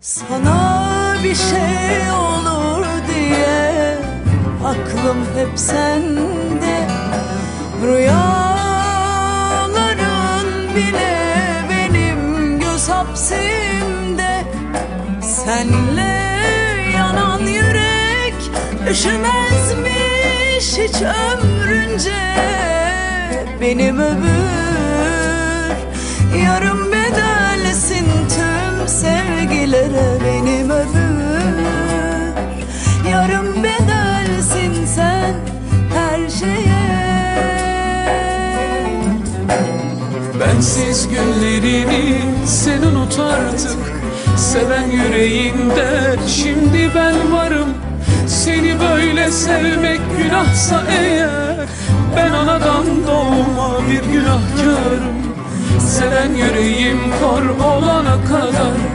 Sana bir şey olur diye aklım hep sende. Rüyaların bile benim göz hapsimde. Senle yanan yürek üşümezmiş hiç ömrünce. Benim ömür yarım Bensiz günlerini sen unut artık. Seven yüreğinde şimdi ben varım. Seni böyle sevmek günahsa eğer Ben anadan doğma bir günahkarım. Seven yüreğim kor olana kadar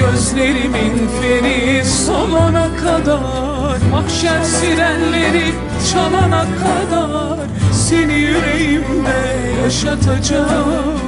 Gözlerimin feri solana kadar Mahşer sirenleri çalana kadar Seni yüreğimde yaşatacağım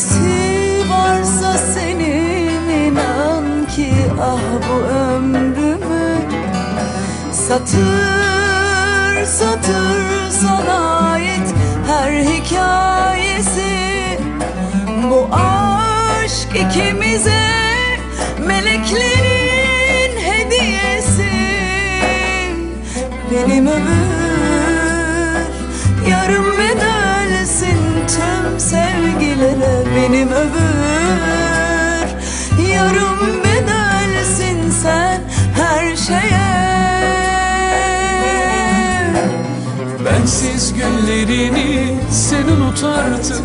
Nesi varsa senin inan ki ah bu ömrümü. Satır satır sana ait her hikayesi. Bu aşk ikimize meleklerin hediyesi. Benim ömür günlerini sen unut artık.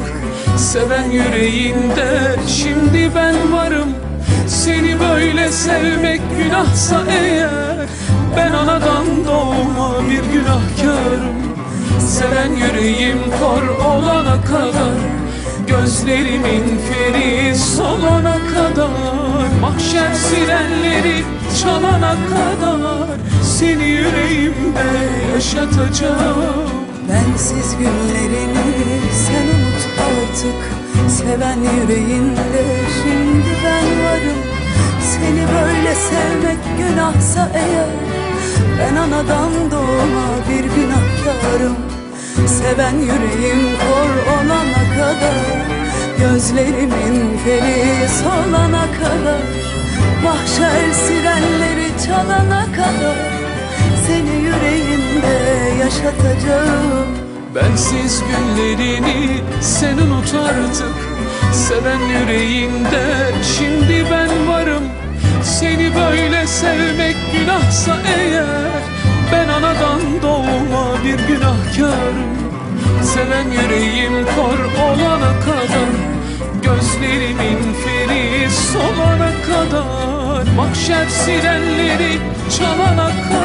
Seven yüreğinde şimdi ben varım. Seni böyle sevmek günahsa eğer Ben anadan doğma bir günahkarım. Seven yüreğim kor olana kadar Gözlerimin feri solana kadar. Mahşer sirenleri çalana kadar Seni yüreğimde yaşatacağım Bensiz günlerini sen unut artık. Seven yüreğinde şimdi ben varım. Seni böyle sevmek günahsa eğer Ben anadan doğma bir günahkarım. Seven yüreğim kor olana kadar Gözlerimin feri solana kadar. Mahşer sirenleri çalana kadar Seni yüreğimde yaşatacağım. Bensiz günlerini sen unut artık. Seven yüreğinde şimdi ben varım. Seni böyle sevmek günahsa eğer Ben anadan doğma bir günahkarım. Seven yüreğim kor olana kadar Gözlerimin feri solana kadar. Mahşer sirenleri çalana kadar